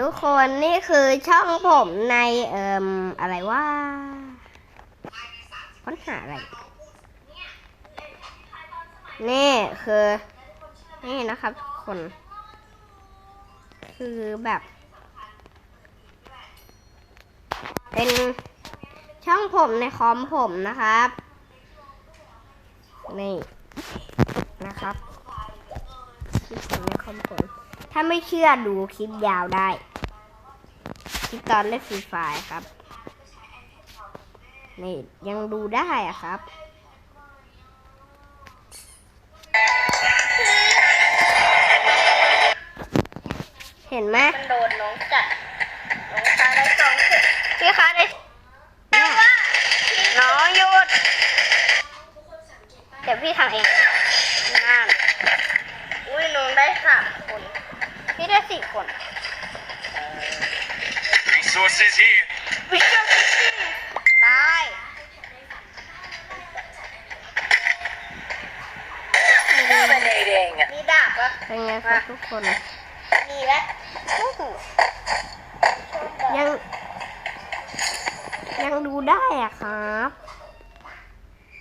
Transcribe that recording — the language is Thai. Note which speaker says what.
Speaker 1: ทุกคนนี่คือช่องผมในเอ่มอะไรว่าค้นหาอะไร นี่คือ นี่นะครับทุกคน คือแบบ เป็นช่องผมในคอมผมนะครับ นี่นะครับ คลิปผมในคอมผมถ้าไม่เชื่อดูคลิปยาวได้คลิปตอนเล่นฟรีไฟร์ครับนี่ยังดูได้อะครับเห็นไหม
Speaker 2: มันโดนน้องกัดน้องคาได้สองเข็ม
Speaker 1: พี่คะได้เนี่ย
Speaker 2: น้องหยุด
Speaker 1: เดี๋ยวพี่ทำเอง
Speaker 2: สี่คน
Speaker 3: Resources here.
Speaker 2: วิชวลฟิชชิ่ง
Speaker 1: ตาย
Speaker 3: Dominating.
Speaker 2: มีดาบปะ
Speaker 1: เป็นไงครับทุกคน
Speaker 2: มีไหม
Speaker 1: ยัง ยังดูได้อะครับ